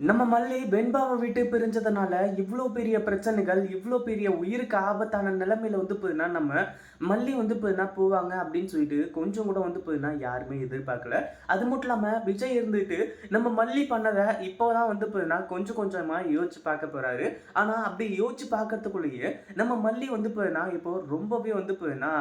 நம்ம மல்லி வெண்பாவை விட்டு பிரிஞ்சதுனால இவ்வளோ பெரிய பிரச்சனைகள் இவ்வளோ பெரிய உயிருக்கு ஆபத்தான நிலைமையில வந்து போதுன்னா நம்ம மல்லி வந்து போயின்னா போவாங்க அப்படின்னு சொல்லிட்டு கொஞ்சம் கூட வந்து போதுன்னா யாருமே எதிர்பார்க்கல. அது மட்டும் இல்லாமல் விஜய் இருந்துட்டு நம்ம மல்லி பண்ணதை இப்போதான் வந்து போதுன்னா கொஞ்சம் கொஞ்சமாக யோசிச்சு பார்க்க போறாரு. ஆனால் அப்படி யோசிச்சு பார்க்கறதுக்குள்ளேயே நம்ம மல்லி வந்து போயின்னா இப்போ ரொம்பவே வந்து போதுன்னா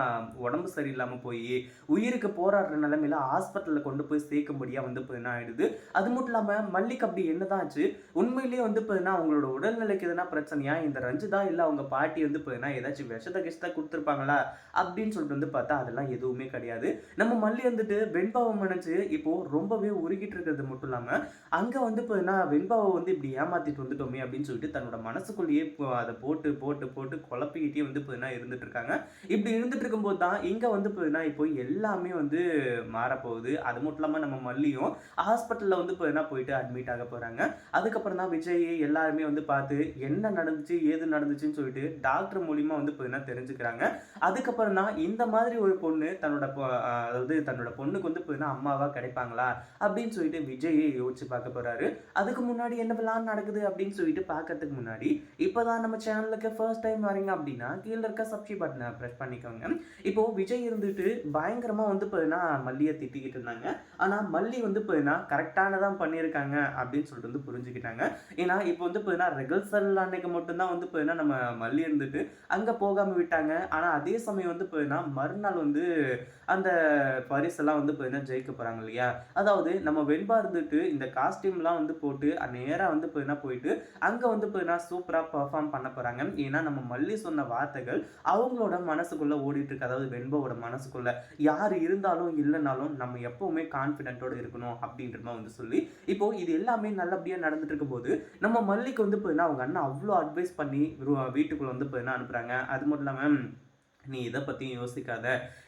உடம்பு சரியில்லாமல் போய் உயிருக்கு போராடுற நிலைமையில ஹாஸ்பிட்டலில் கொண்டு போய் சேர்க்கும்படியாக வந்து போதுன்னா ஆயிடுது. அது மட்டும் இல்லாமல் மல்லிக்கு அப்படி என்னதான் என்னாச்சு உண்மையிலேயே வந்து பார்த்தீங்கன்னா அவங்களோட உடல்நிலைக்கு எதனா பிரச்சனையா? இந்த ரஞ்சிதா இல்லை அவங்க பாட்டி வந்து பார்த்தீங்கன்னா ஏதாச்சும் விஷத்தை கிஷத்தை கொடுத்துருப்பாங்களா? அப்படின்னு சொல்லிட்டு வந்து பார்த்தா அதெல்லாம் எதுவுமே கிடையாது. நம்ம மல்லி வந்துட்டு வெண்பாவை நினைச்சு இப்போ ரொம்பவே உருகிட்டு இருக்கிறது மட்டும் இல்லாமல் அங்கே வந்து பார்த்தீங்கன்னா வெண்பாவை வந்து இப்படி ஏமாத்திட்டு வந்துட்டோமே அப்படின்னு சொல்லிட்டு தன்னோட மனசுக்குள்ளேயே அதை போட்டு போட்டு போட்டு குழப்பிக்கிட்டே வந்து பார்த்தீங்கன்னா இருந்துட்டு இருக்காங்க. இப்படி இருந்துட்டு இருக்கும்போது தான் இங்கே வந்து பார்த்தீங்கன்னா இப்போ எல்லாமே வந்து மாறப்போகுது. அது மட்டும் இல்லாமல் நம்ம மல்லியும் ஹாஸ்பிட்டலில் வந்து பார்த்தீங்கன்னா போயிட்டு அட்மிட் ஆக போகிறாங்க அதுக்கப்புறம் தான் விஜய் எல்லாருமே வந்து பார்த்து என்ன நடந்துச்சு ஏது நடந்துச்சுன்னு சொல்லிட்டு டாக்டர் மூலியமாக வந்து போயின்னா தெரிஞ்சுக்கிறாங்க. அதுக்கப்புறம் தான் இந்த மாதிரி ஒரு பொண்ணு தன்னோட அதாவது தன்னோட பொண்ணுக்கு வந்து போயின்னா அம்மாவாக கிடைப்பாங்களா அப்படின்னு சொல்லிட்டு விஜய் யோசிச்சு பார்க்க போகிறாரு அதுக்கு முன்னாடி என்ன பிளான் நடக்குது அப்படின்னு சொல்லிட்டு பார்க்கறதுக்கு முன்னாடி இப்போ தான் நம்ம சேனலுக்கு ஃபர்ஸ்ட் டைம் வரீங்க அப்படின்னா கீழே இருக்க சப்ஸ்கிரைப் பட்டனை ப்ரெஸ் பண்ணிக்கோங்க. இப்போ விஜய் இருந்துட்டு பயங்கரமாக வந்து போயின்னா மல்லியை திட்டிக்கிட்டு இருந்தாங்க. ஆனால் மல்லி வந்து போயின்னா கரெக்டானதான் பண்ணியிருக்காங்க அப்படின்னு சொல்லிட்டு வந்து புரிஞ்சுக்கிட்டாங்க. ஏன்னா இப்போ வந்து பார்த்தீங்கன்னா ரெகல்சல் அன்னைக்கு மட்டும்தான் வந்து பார்த்தீங்கன்னா நம்ம மல்லி இருந்துட்டு அங்கே போகாமல் விட்டாங்க. ஆனால் அதே சமயம் வந்து பார்த்தீங்கன்னா மறுநாள் வந்து அந்த பரிசெல்லாம் வந்து பார்த்தீங்கன்னா ஜெயிக்க போகிறாங்க இல்லையா? அதாவது நம்ம வெண்பா இருந்துட்டு இந்த காஸ்டியூம்லாம் வந்து போட்டு நேராக வந்து பார்த்தீங்கன்னா போயிட்டு அங்கே வந்து பார்த்தீங்கன்னா சூப்பராக பர்ஃபார்ம் பண்ண போகிறாங்க ஏன்னா நம்ம மல்லி சொன்ன வார்த்தைகள் அவங்களோட மனசுக்குள்ளே ஓடிட்டு இருக்கு. அதாவது வெண்பாவோட மனசுக்குள்ளே. யார் இருந்தாலும் இல்லைனாலும் நம்ம எப்போவுமே கான்ஃபிடென்ட்டோடு இருக்கணும் அப்படின்ற மாதிரி வந்து சொல்லி இப்போ இது எல்லாமே நல்லபடியாக நடந்துட்டு இருக்கும்போது நம்ம மல்லிக்கு வந்து போயின்னா அவங்க அண்ணன் அவ்வளோ அட்வைஸ் பண்ணி வீட்டுக்குள்ளே வீட்டுக்குள்ள வந்து போயின்னா அனுப்புகிறாங்க அது மட்டும் இல்லாமல் நீ இதை பற்றியும் யோசிக்காத.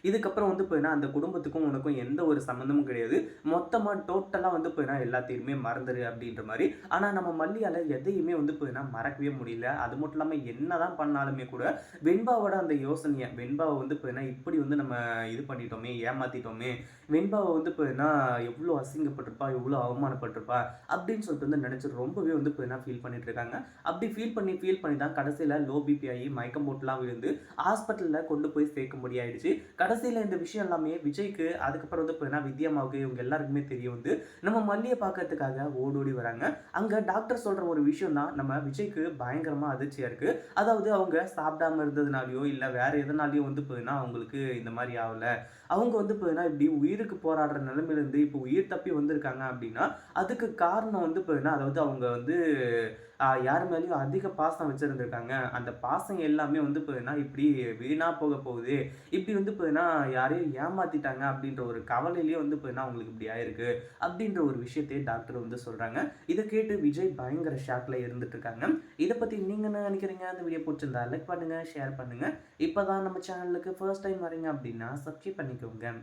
இதுக்கப்புறம் வந்து போயினா அந்த குடும்பத்துக்கும் உனக்கும் எந்த ஒரு சம்மந்தமும் கிடையாது. மொத்தமாக டோட்டலாக வந்து போயினா எல்லாத்தையுமே மறந்துடு அப்படின்ற மாதிரி. ஆனால் நம்ம மல்லியால் எதையுமே வந்து போயினா மறக்கவே முடியல. அது மட்டும் இல்லாமல் என்ன தான் பண்ணாலுமே கூட வெண்பாவோட அந்த யோசனையை வெண்பாவை வந்து போயினா இப்படி வந்து நம்ம இது பண்ணிட்டோமே ஏமாத்திட்டோமே. வெண்பாவை வந்து போயினா எவ்வளோ அசிங்கப்பட்டிருப்பா எவ்வளோ அவமானப்பட்டிருப்பா அப்படின்னு சொல்லிட்டு வந்து நினச்சி ரொம்பவே வந்து போயினா ஃபீல் பண்ணிட்டு இருக்காங்க. அப்படி ஃபீல் பண்ணி ஃபீல் பண்ணி தான் கடைசியில் லோ பிபி ஆகி மயக்கம் போட்டுலாம் விழுந்து ஹாஸ்பிட்டலில் கொண்டு போய் சேர்க்க முடியாயிடுச்சு. கடைசியில் இந்த விஷயம் எல்லாமே விஜய்க்கு அதுக்கப்புறம் வந்து பார்த்தீங்கன்னா வித்யாமாவுக்கு இவங்க எல்லாருக்குமே தெரிய வந்து நம்ம மல்லியை பார்க்கறதுக்காக ஓடோடி வராங்க. அங்கே டாக்டர் சொல்கிற ஒரு விஷயம் தான் நம்ம விஜய்க்கு பயங்கரமாக அதிர்ச்சியாக இருக்குது அதாவது அவங்க சாப்பிடாம இருந்ததுனாலையோ இல்லை வேற எதனாலையோ வந்து பார்த்தீங்கன்னா அவங்களுக்கு இந்த மாதிரி ஆகல. அவங்க வந்து பார்த்தீங்கன்னா இப்படி உயிருக்கு போராடுற நிலைமையிலேருந்து இப்போ உயிர் தப்பி வந்திருக்காங்க அப்படின்னா அதுக்கு காரணம் வந்து பார்த்தீங்கன்னா அதாவது அவங்க வந்து யார் மேலேயும் அதிக பாசம் வச்சுருந்துருக்காங்க. அந்த பாசம் எல்லாமே வந்து பார்த்தீங்கன்னா இப்படி வீணாக போக போகுது இப்படி வந்து போதுன்னா யாரையும் ஏமாத்திட்டாங்க அப்படின்ற ஒரு கவலையிலேயே வந்து போதுன்னா அவங்களுக்கு இப்படி ஆயிருக்கு அப்படின்ற ஒரு விஷயத்தையே டாக்டர் வந்து சொல்கிறாங்க இதை கேட்டு விஜய் பயங்கர ஷாக்கில் இருந்துட்டு இருக்காங்க. இதை பற்றி நீங்கள் என்ன நினைக்கிறீங்க? அந்த வீடியோ பிடிச்சிருந்தா லைக் பண்ணுங்கள் ஷேர் பண்ணுங்கள் இப்போ தான் நம்ம சேனலுக்கு ஃபர்ஸ்ட் டைம் வரீங்க அப்படின்னா சப்ஸ்கிரைப் பண்ணிக்கோங்க.